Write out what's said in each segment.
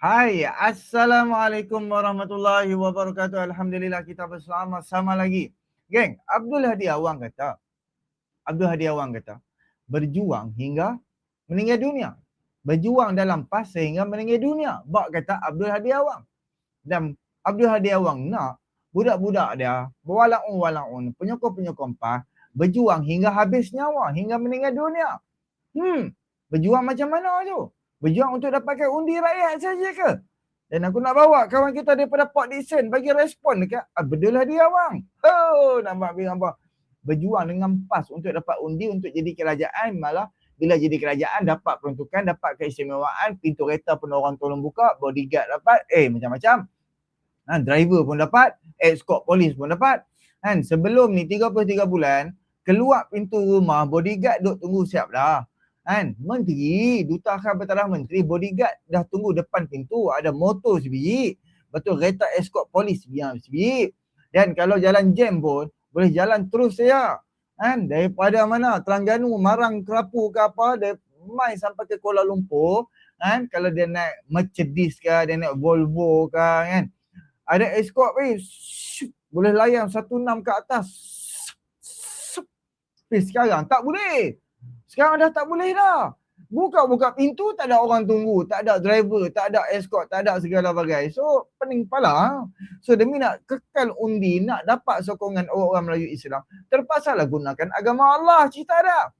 Hai, Assalamualaikum warahmatullahi wabarakatuh. Alhamdulillah kita bersama-sama lagi. Geng, Abdul Hadi Awang kata, Abdul Hadi Awang kata, berjuang hingga meninggal dunia. Berjuang dalam pas sehingga meninggal dunia. Bak kata Abdul Hadi Awang. Dan Abdul Hadi Awang nak budak-budak dia, walaun-walaun, penyokong-penyokong pas, berjuang hingga habis nyawa, hingga meninggal dunia. Hmm, berjuang macam mana tu? Berjuang untuk dapatkan undi rakyat saja ke? Dan aku nak bawa kawan kita daripada Port Dixon bagi respon dekat ah, betul lah dia bang. Oh, nampak bilang apa? Berjuang dengan PAS untuk dapat undi untuk jadi kerajaan malah bila jadi kerajaan dapat peruntukan, dapat keistimewaan, pintu kereta pun orang tolong buka, bodyguard dapat, eh macam-macam. Ha, driver pun dapat, escort polis pun dapat. Kan sebelum ni 33 bulan, keluar pintu rumah, bodyguard duk tunggu siap dah kan? Menteri duta khas bertaraf menteri bodyguard dah tunggu depan pintu ada motor sebiji betul kereta escort polis biar sebiji dan kalau jalan jam pun boleh jalan terus saja. Kan? Daripada mana? Terengganu Marang Kerapu ke apa dia mai sampai ke Kuala Lumpur. Kan? Kalau dia naik Mercedes ke dia naik Volvo ke kan? Ada escort eh boleh layan 16 ke atas. Tapi sekarang tak boleh sekarang dah tak boleh dah. Buka-buka pintu tak ada orang tunggu, tak ada driver, tak ada escort, tak ada segala bagai. So pening kepala. Ha? So demi nak kekal undi, nak dapat sokongan orang-orang Melayu Islam, terpaksalah gunakan agama Allah cerita dah.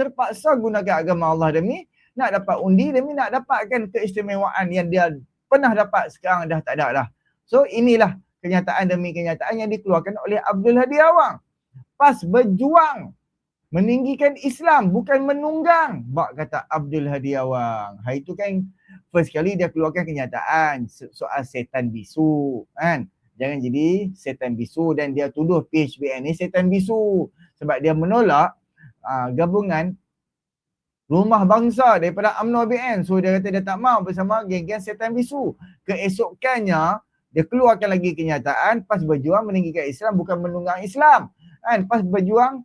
Terpaksa gunakan agama Allah demi nak dapat undi, demi nak dapatkan keistimewaan yang dia pernah dapat sekarang dah tak ada dah. So inilah kenyataan demi kenyataan yang dikeluarkan oleh Abdul Hadi Awang. Pas berjuang meninggikan Islam bukan menunggang. Bak kata Abdul Hadi Awang ha itu kan first kali dia keluarkan kenyataan soal setan bisu kan? Jangan jadi setan bisu dan dia tuduh PHBN ni setan bisu. Sebab dia menolak uh, gabungan rumah bangsa daripada UMNO BN so dia kata dia tak mau bersama geng-geng setan bisu. Keesokannya dia keluarkan lagi kenyataan pas berjuang meninggikan Islam bukan menunggang Islam. Kan? Pas berjuang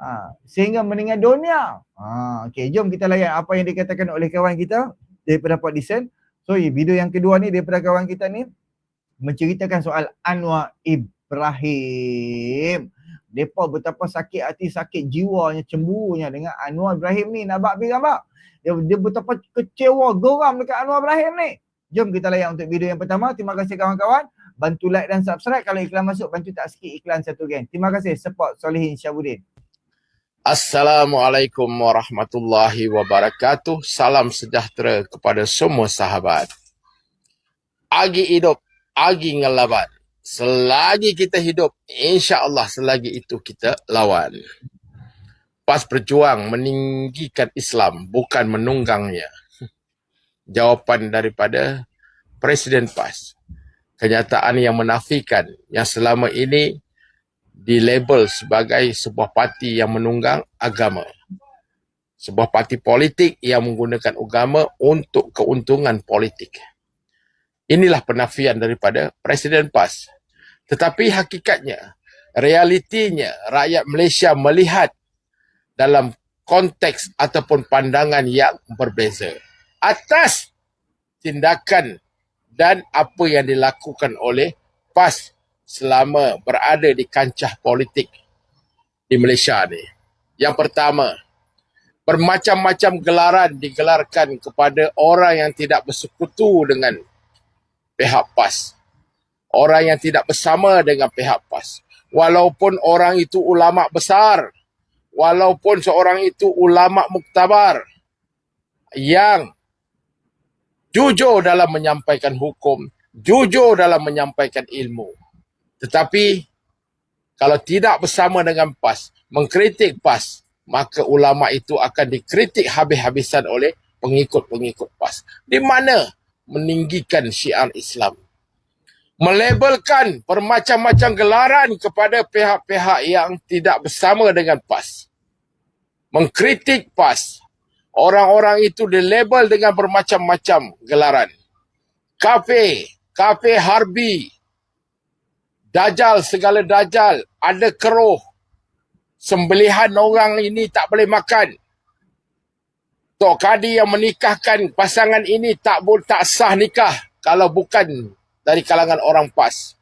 Ha, sehingga meninggal dunia. Ha, okay, jom kita layan apa yang dikatakan oleh kawan kita daripada Port Dixon. So video yang kedua ni daripada kawan kita ni menceritakan soal Anwar Ibrahim. Depa betapa sakit hati, sakit jiwanya, cemburunya dengan Anwar Ibrahim ni. Nampak pi gambar? Dia, dia betapa kecewa, geram dekat Anwar Ibrahim ni. Jom kita layan untuk video yang pertama. Terima kasih kawan-kawan. Bantu like dan subscribe. Kalau iklan masuk, bantu tak sikit iklan satu geng. Terima kasih. Support Solihin Syabuddin. Assalamualaikum warahmatullahi wabarakatuh. Salam sejahtera kepada semua sahabat. Agi hidup, agi ngelaban. Selagi kita hidup, insya Allah selagi itu kita lawan. PAS berjuang meninggikan Islam, bukan menunggangnya. Jawapan daripada Presiden PAS. Kenyataan yang menafikan yang selama ini dilabel sebagai sebuah parti yang menunggang agama. Sebuah parti politik yang menggunakan agama untuk keuntungan politik. Inilah penafian daripada Presiden PAS. Tetapi hakikatnya, realitinya rakyat Malaysia melihat dalam konteks ataupun pandangan yang berbeza. Atas tindakan dan apa yang dilakukan oleh PAS selama berada di kancah politik di Malaysia ni. Yang pertama, bermacam-macam gelaran digelarkan kepada orang yang tidak bersekutu dengan pihak PAS. Orang yang tidak bersama dengan pihak PAS. Walaupun orang itu ulama besar, walaupun seorang itu ulama muktabar yang jujur dalam menyampaikan hukum, jujur dalam menyampaikan ilmu. Tetapi kalau tidak bersama dengan PAS, mengkritik PAS, maka ulama itu akan dikritik habis-habisan oleh pengikut-pengikut PAS. Di mana meninggikan syiar Islam. Melabelkan bermacam-macam gelaran kepada pihak-pihak yang tidak bersama dengan PAS. Mengkritik PAS. Orang-orang itu dilabel dengan bermacam-macam gelaran. Kafe, kafe harbi, Dajal segala dajal. Ada keruh. Sembelihan orang ini tak boleh makan. Tok Kadi yang menikahkan pasangan ini tak boleh tak sah nikah kalau bukan dari kalangan orang PAS.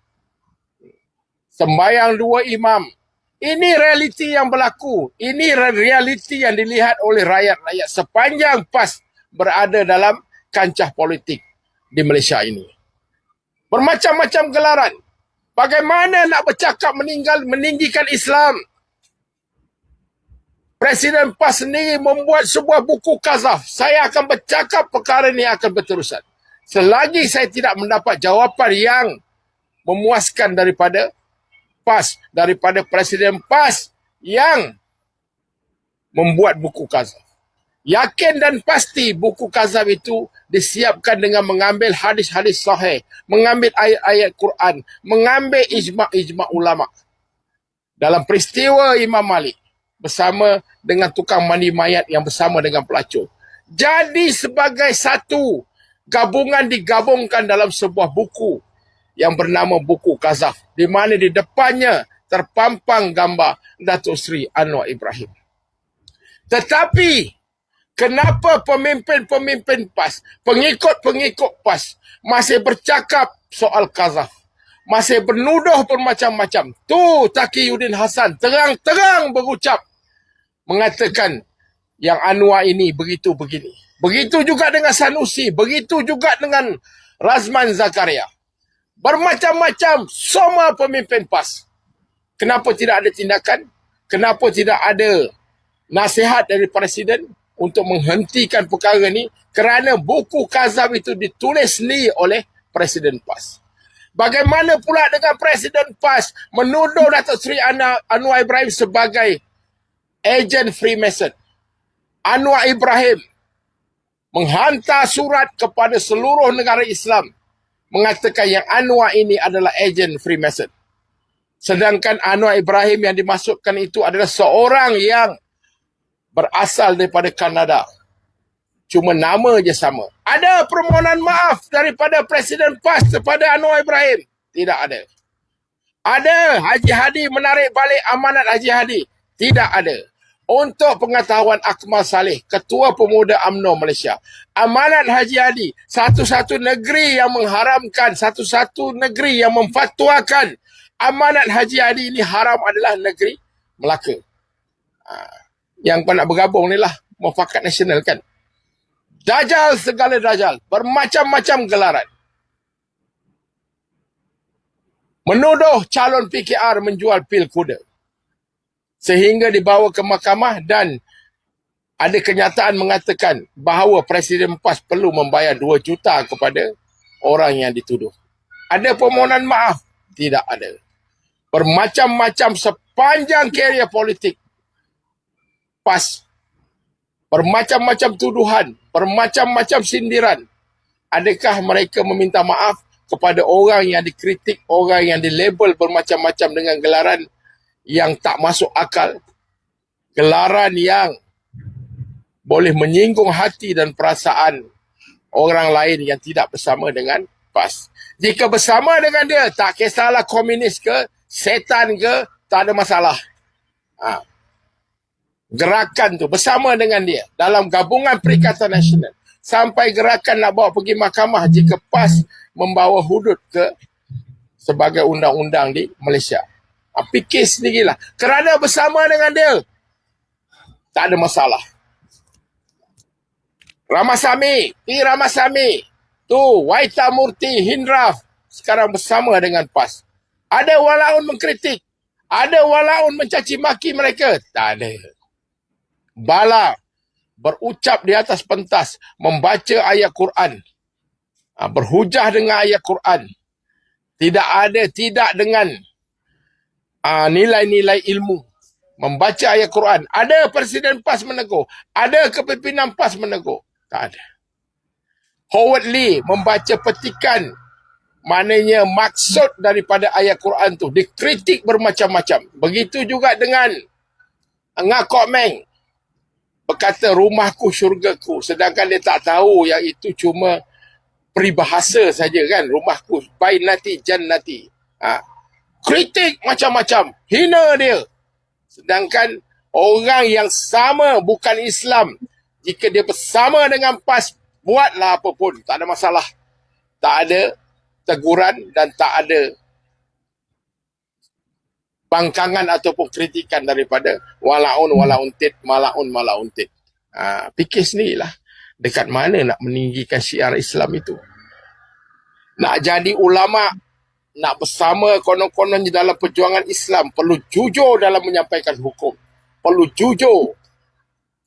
Sembayang dua imam. Ini realiti yang berlaku. Ini realiti yang dilihat oleh rakyat-rakyat sepanjang PAS berada dalam kancah politik di Malaysia ini. Bermacam-macam gelaran. Bagaimana nak bercakap meninggal meninggikan Islam? Presiden PAS sendiri membuat sebuah buku kazaf. Saya akan bercakap perkara ini akan berterusan. Selagi saya tidak mendapat jawapan yang memuaskan daripada PAS, daripada Presiden PAS yang membuat buku kazaf. Yakin dan pasti buku kazaf itu disiapkan dengan mengambil hadis-hadis sahih, mengambil ayat-ayat Quran, mengambil ijma'-ijma' ulama. Dalam peristiwa Imam Malik, bersama dengan tukang mandi mayat yang bersama dengan pelacur. Jadi sebagai satu gabungan digabungkan dalam sebuah buku yang bernama Buku Kazaf. Di mana di depannya terpampang gambar Datuk Seri Anwar Ibrahim. Tetapi kenapa pemimpin-pemimpin PAS, pengikut-pengikut PAS masih bercakap soal Kazaf? Masih bernuduh bermacam-macam. Tu Taqiyuddin Hasan terang-terang berucap mengatakan yang Anwar ini begitu begini. Begitu juga dengan Sanusi, begitu juga dengan Razman Zakaria. Bermacam-macam semua pemimpin PAS. Kenapa tidak ada tindakan? Kenapa tidak ada nasihat dari Presiden untuk menghentikan perkara ini? Kerana buku Kazam itu ditulis sendiri oleh Presiden PAS. Bagaimana pula dengan Presiden PAS menuduh Datuk Seri Anwar Ibrahim sebagai ejen Freemason. Anwar Ibrahim menghantar surat kepada seluruh negara Islam mengatakan yang Anwar ini adalah ejen Freemason. Sedangkan Anwar Ibrahim yang dimasukkan itu adalah seorang yang berasal daripada Kanada. Cuma nama je sama. Ada permohonan maaf daripada Presiden PAS kepada Anwar Ibrahim? Tidak ada. Ada Haji Hadi menarik balik amanat Haji Hadi? Tidak ada. Untuk pengetahuan Akmal Saleh, Ketua Pemuda UMNO Malaysia. Amanat Haji Hadi, satu-satu negeri yang mengharamkan, satu-satu negeri yang memfatwakan amanat Haji Hadi ini haram adalah negeri Melaka. Ha, yang nak bergabung ni lah, mufakat nasional kan. Dajal segala dajal, bermacam-macam gelaran. Menuduh calon PKR menjual pil kuda sehingga dibawa ke mahkamah dan ada kenyataan mengatakan bahawa Presiden PAS perlu membayar 2 juta kepada orang yang dituduh. Ada permohonan maaf? Tidak ada. Bermacam-macam sepanjang kerjaya politik PAS. Bermacam-macam tuduhan, bermacam-macam sindiran. Adakah mereka meminta maaf kepada orang yang dikritik, orang yang dilabel bermacam-macam dengan gelaran yang tak masuk akal, gelaran yang boleh menyinggung hati dan perasaan orang lain yang tidak bersama dengan PAS. Jika bersama dengan dia, tak kisahlah komunis ke, setan ke, tak ada masalah. Ha. Gerakan tu bersama dengan dia dalam gabungan Perikatan Nasional. Sampai gerakan nak bawa pergi mahkamah jika PAS membawa hudud ke sebagai undang-undang di Malaysia. Ha, fikir sendirilah. Kerana bersama dengan dia, tak ada masalah. Ramasami, P. Ramasami, tu Waita Murti, Hindraf, sekarang bersama dengan PAS. Ada walaun mengkritik, ada walaun mencaci maki mereka. Tak ada. Bala berucap di atas pentas, membaca ayat Quran. Ha, berhujah dengan ayat Quran. Tidak ada, tidak dengan uh, nilai-nilai ilmu. Membaca ayat Quran. Ada Presiden PAS menegur. Ada kepimpinan PAS menegur. Tak ada. Howard Lee membaca petikan maknanya maksud daripada ayat Quran tu dikritik bermacam-macam. Begitu juga dengan Ngak Kok Meng berkata rumahku syurgaku sedangkan dia tak tahu yang itu cuma peribahasa saja kan rumahku bain nanti jan nanti. Ha kritik macam-macam, hina dia. Sedangkan orang yang sama bukan Islam, jika dia bersama dengan PAS, buatlah apa pun. Tak ada masalah. Tak ada teguran dan tak ada bangkangan ataupun kritikan daripada walaun walauntit, malaun malauntit. Ha, fikir sendirilah. Dekat mana nak meninggikan syiar Islam itu? Nak jadi ulama, nak bersama konon-kononnya dalam perjuangan Islam, perlu jujur dalam menyampaikan hukum. Perlu jujur.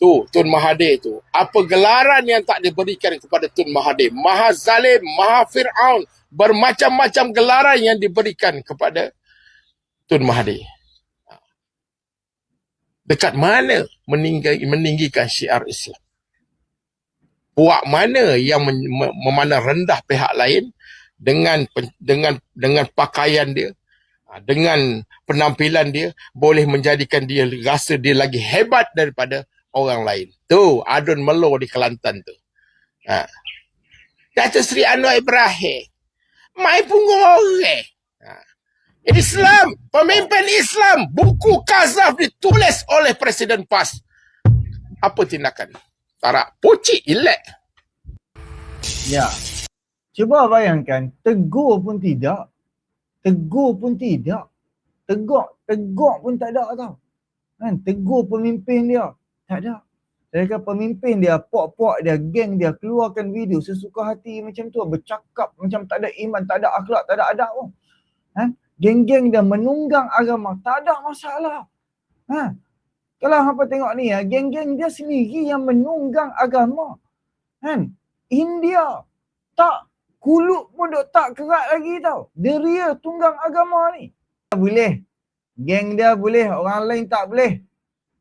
Tu, Tun Mahathir tu. Apa gelaran yang tak diberikan kepada Tun Mahathir? Maha Zalim, Maha Fir'aun. Bermacam-macam gelaran yang diberikan kepada Tun Mahathir. Dekat mana meninggi, meninggikan syiar Islam? Puak mana yang memandang rendah pihak lain dengan dengan dengan pakaian dia, ah, dengan penampilan dia boleh menjadikan dia rasa dia lagi hebat daripada orang lain. Tu adun melo di Kelantan tu. Ha. Datuk Seri Anwar Ibrahim. Mai punggung orang. Islam, pemimpin Islam, buku Kazaf ditulis oleh Presiden PAS. Apa tindakan? Tarak, pocik elek. Ya. Cuba bayangkan, tegur pun tidak. Tegur pun tidak. Tegur, tegur pun tak ada tau. Kan? Tegur pemimpin dia. Tak ada. Mereka pemimpin dia, puak-puak dia, geng dia keluarkan video sesuka hati macam tu. Bercakap macam tak ada iman, tak ada akhlak, tak ada adab pun. Ha? Geng-geng dia menunggang agama, tak ada masalah. Ha? Kalau hampa tengok ni, ya, geng-geng dia sendiri yang menunggang agama. Kan? India tak kuluk pun duk tak kerat lagi tau. Dia ria tunggang agama ni. Boleh. Geng dia boleh, orang lain tak boleh.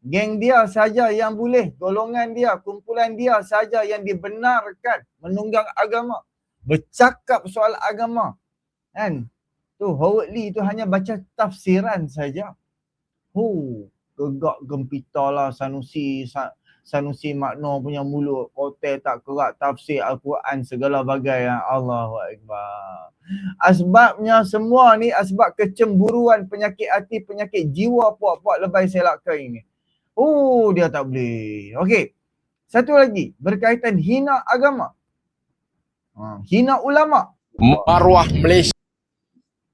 Geng dia saja yang boleh, golongan dia, kumpulan dia saja yang dibenarkan menunggang agama. Bercakap soal agama. Kan? Tu Howard Lee tu hanya baca tafsiran saja. Oh, gegak gempita lah Sanusi Sa- Sanusi Makno punya mulut kotel tak kerak tafsir Al-Quran segala bagai yang Allahu Akbar. Asbabnya semua ni asbab kecemburuan penyakit hati, penyakit jiwa puak-puak lebay selaka ini. Oh dia tak boleh. Okey. Satu lagi berkaitan hina agama. Ha, hina ulama. Maruah Malaysia.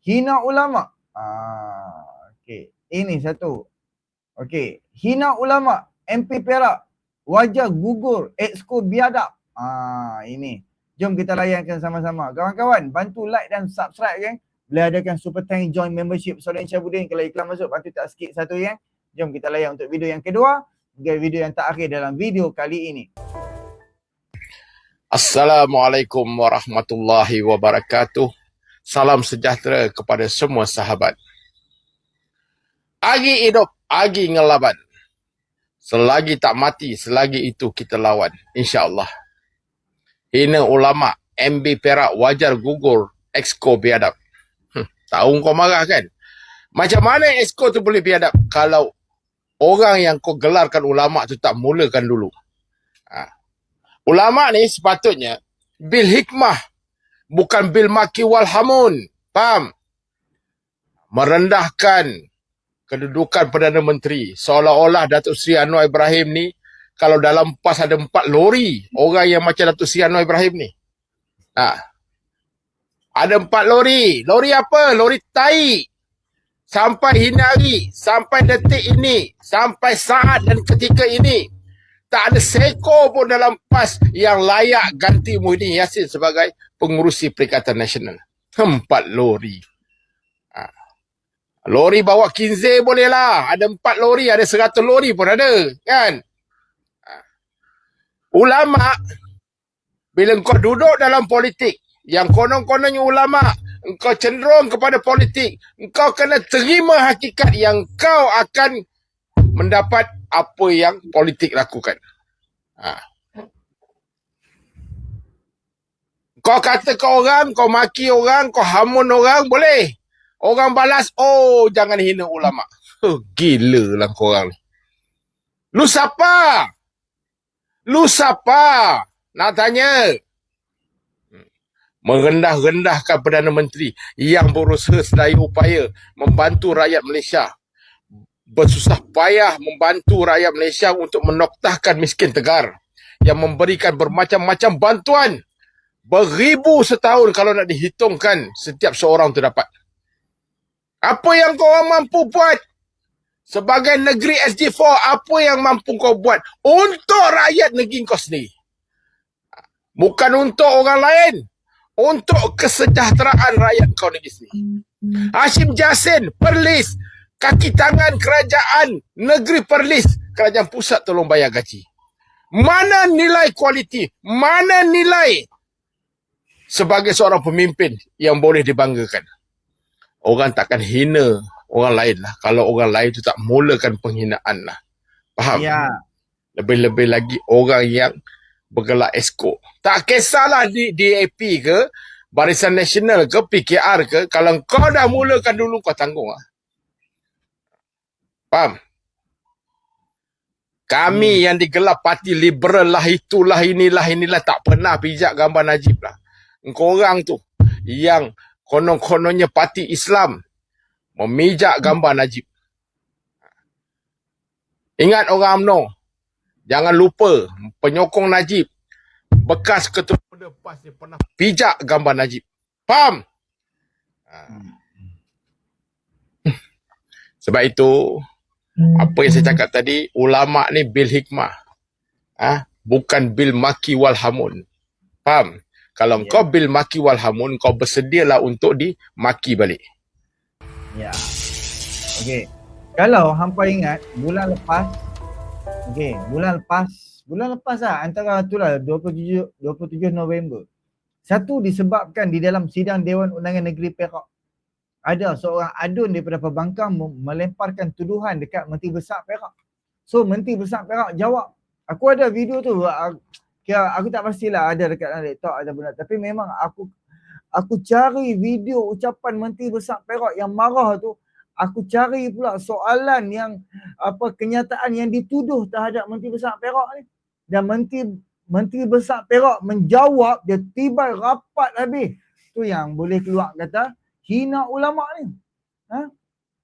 Hina ulama. Ah, okey. Ini satu. Okey. Hina ulama. MP Perak. Wajah gugur. Exco biadab. Ah, ini. Jom kita layankan sama-sama. Kawan-kawan, bantu like dan subscribe geng. Boleh adakan super thank join membership Saudara Syabuddin. Kalau iklan masuk, bantu tak skip satu yang. Jom kita layan untuk video yang kedua. Hingga video yang terakhir dalam video kali ini. Assalamualaikum warahmatullahi wabarakatuh. Salam sejahtera kepada semua sahabat. Agi hidup, agi ngelaban. Selagi tak mati, selagi itu kita lawan. InsyaAllah. Hina ulama, MB Perak wajar gugur, exco biadab. Hmm, tahu kau marah kan? Macam mana exco tu boleh biadab kalau orang yang kau gelarkan ulama tu tak mulakan dulu? Ha. Ulama ni sepatutnya bil hikmah bukan bil maki wal hamun. Faham? Merendahkan kedudukan Perdana Menteri. Seolah-olah Datuk Seri Anwar Ibrahim ni kalau dalam PAS ada empat lori orang yang macam Datuk Seri Anwar Ibrahim ni. Ha. Ada empat lori. Lori apa? Lori tai. Sampai hari, sampai detik ini, sampai saat dan ketika ini, tak ada seko pun dalam PAS yang layak ganti Muhyiddin Yassin sebagai pengurusi Perikatan Nasional. Empat lori. Ha. Lori bawa kinze boleh lah. Ada empat lori, ada seratus lori pun ada. Kan? Ha. Ulama, bila kau duduk dalam politik, yang konon-kononnya ulama, engkau cenderung kepada politik, engkau kena terima hakikat yang kau akan mendapat apa yang politik lakukan. Ha. Kau kata ke orang, kau maki orang, kau hamun orang, boleh. Orang balas, oh jangan hina ulama. Huh, gila lah korang ni. Lu siapa? Lu siapa? Nak tanya. Merendah-rendahkan Perdana Menteri yang berusaha sedaya upaya membantu rakyat Malaysia bersusah payah membantu rakyat Malaysia untuk menoktahkan miskin tegar yang memberikan bermacam-macam bantuan. Beribu setahun kalau nak dihitungkan setiap seorang tu dapat. Apa yang kau orang mampu buat? Sebagai negeri SG4, apa yang mampu kau buat untuk rakyat negeri kau sendiri? Bukan untuk orang lain. Untuk kesejahteraan rakyat kau negeri sendiri. Hashim Jasin, Perlis, kaki tangan kerajaan negeri Perlis, kerajaan pusat tolong bayar gaji. Mana nilai kualiti? Mana nilai sebagai seorang pemimpin yang boleh dibanggakan? Orang takkan hina orang lain lah. Kalau orang lain tu tak mulakan penghinaan lah. Faham? Ya. Lebih-lebih lagi orang yang bergelar esko. Tak kisahlah di DAP ke, Barisan Nasional ke, PKR ke, kalau kau dah mulakan dulu kau tanggung lah. Faham? Kami hmm. yang digelar parti liberal lah, itulah, inilah, inilah, tak pernah pijak gambar Najib lah. Engkau orang tu yang konon-kononnya parti Islam memijak gambar Najib. Ingat orang UMNO, jangan lupa penyokong Najib, bekas ketua Pemuda PAS dia pernah pijak gambar Najib. Faham? Ha. Sebab itu, apa yang saya cakap tadi, ulama ni bil hikmah. Ah, ha? bukan bil maki wal hamun. Faham? Kalau yeah. kau bil maki wal hamun, kau bersedialah untuk dimaki balik. Ya. Okey. Kalau hampa ingat bulan lepas okey, bulan lepas, bulan lepas lah antara tu lah 27 27 November. Satu disebabkan di dalam sidang Dewan Undangan Negeri Perak ada seorang adun daripada Pembangkang melemparkan tuduhan dekat Menteri Besar Perak. So Menteri Besar Perak jawab. Aku ada video tu kira aku tak pastilah ada dekat dalam laptop ada benar tapi memang aku aku cari video ucapan menteri besar Perak yang marah tu aku cari pula soalan yang apa kenyataan yang dituduh terhadap menteri besar Perak ni dan menteri menteri besar Perak menjawab dia tiba rapat habis tu yang boleh keluar kata hina ulama ni ha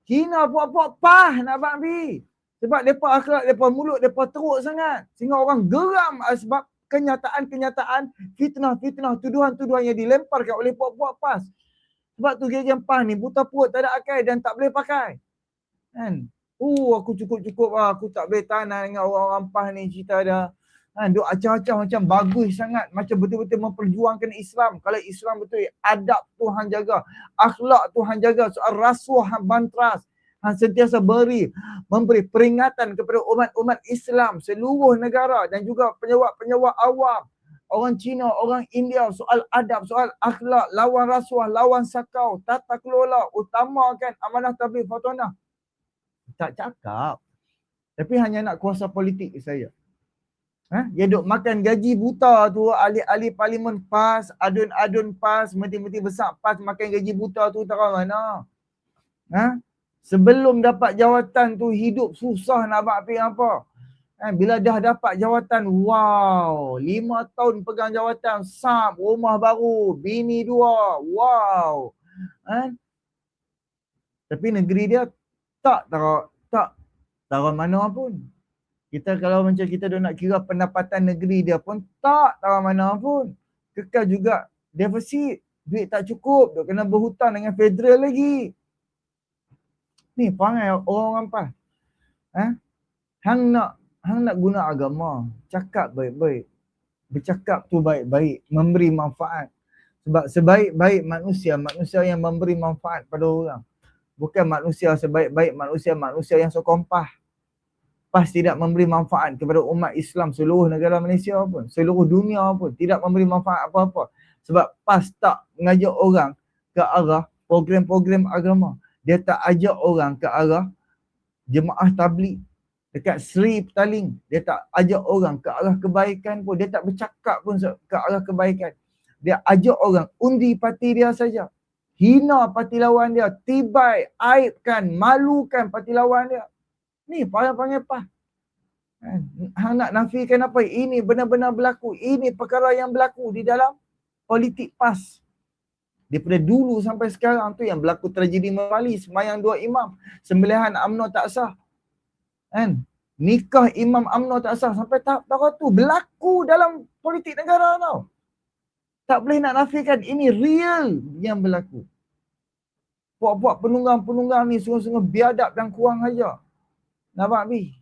hina puak-puak pah nak babi sebab depa akhlak depa mulut depa teruk sangat sehingga orang geram sebab kenyataan-kenyataan, fitnah-fitnah, tuduhan-tuduhan yang dilemparkan oleh puak-puak PAS. Sebab tu geng PAS ni buta perut tak ada akal dan tak boleh pakai. Kan? Uh, aku cukup-cukup lah. Aku tak boleh tahan dengan orang-orang PAS ni cerita dah. Kan? Duk acah-acah macam bagus sangat. Macam betul-betul memperjuangkan Islam. Kalau Islam betul, adab Tuhan jaga. Akhlak Tuhan jaga. Soal rasuah bantras ha, sentiasa beri memberi peringatan kepada umat-umat Islam seluruh negara dan juga penyawak-penyawak awam orang Cina, orang India soal adab, soal akhlak, lawan rasuah, lawan sakau, tata kelola, utamakan amanah tabligh fatona. Tak cakap. Tapi hanya nak kuasa politik saya. Ha? Dia duk makan gaji buta tu, ahli-ahli parlimen PAS, adun-adun PAS, menteri-menteri besar PAS makan gaji buta tu tak mana. Ha? Sebelum dapat jawatan tu hidup susah nak buat apa apa. Kan? Bila dah dapat jawatan, wow. Lima tahun pegang jawatan, sap, rumah baru, bini dua, wow. Kan? Tapi negeri dia tak tahu tak tahu mana pun. Kita kalau macam kita dah nak kira pendapatan negeri dia pun tak tahu mana pun. Kekal juga defisit, duit tak cukup, dia kena berhutang dengan federal lagi. Ni perangai orang-orang apa? Ha? Hang nak hang nak guna agama, cakap baik-baik. Bercakap tu baik-baik, memberi manfaat. Sebab sebaik-baik manusia, manusia yang memberi manfaat pada orang. Bukan manusia sebaik-baik manusia, manusia yang sokompah. Pas tidak memberi manfaat kepada umat Islam seluruh negara Malaysia pun, seluruh dunia pun tidak memberi manfaat apa-apa. Sebab pas tak mengajak orang ke arah program-program agama. Dia tak ajak orang ke arah jemaah tablik dekat Sri Petaling. Dia tak ajak orang ke arah kebaikan pun. Dia tak bercakap pun ke arah kebaikan. Dia ajak orang undi parti dia saja. Hina parti lawan dia. Tibai aibkan malukan parti lawan dia ni panggil apa kan hang nak nafikan apa ini benar-benar berlaku ini perkara yang berlaku di dalam politik PAS Daripada dulu sampai sekarang tu yang berlaku tragedi Mali semayang dua imam. Sembelihan UMNO tak sah. Kan? nikah Imam UMNO tak sah sampai tahap tahap tu berlaku dalam politik negara tau. Tak boleh nak nafikan ini real yang berlaku. Puak-puak penunggang-penunggang ni sungguh-sungguh biadab dan kurang ajar. Nampak Bi?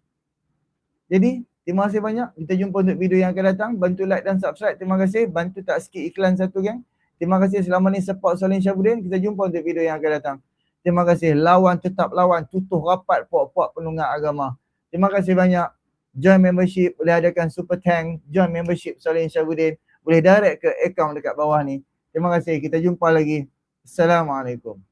Jadi, terima kasih banyak. Kita jumpa untuk video yang akan datang. Bantu like dan subscribe. Terima kasih. Bantu tak skip iklan satu gang. Terima kasih selama ni support Salim Syabudin. Kita jumpa untuk video yang akan datang. Terima kasih. Lawan tetap lawan. Tutuh rapat puak-puak penunggang agama. Terima kasih banyak. Join membership. Boleh adakan super tank. Join membership Salim Syabudin. Boleh direct ke account dekat bawah ni. Terima kasih. Kita jumpa lagi. Assalamualaikum.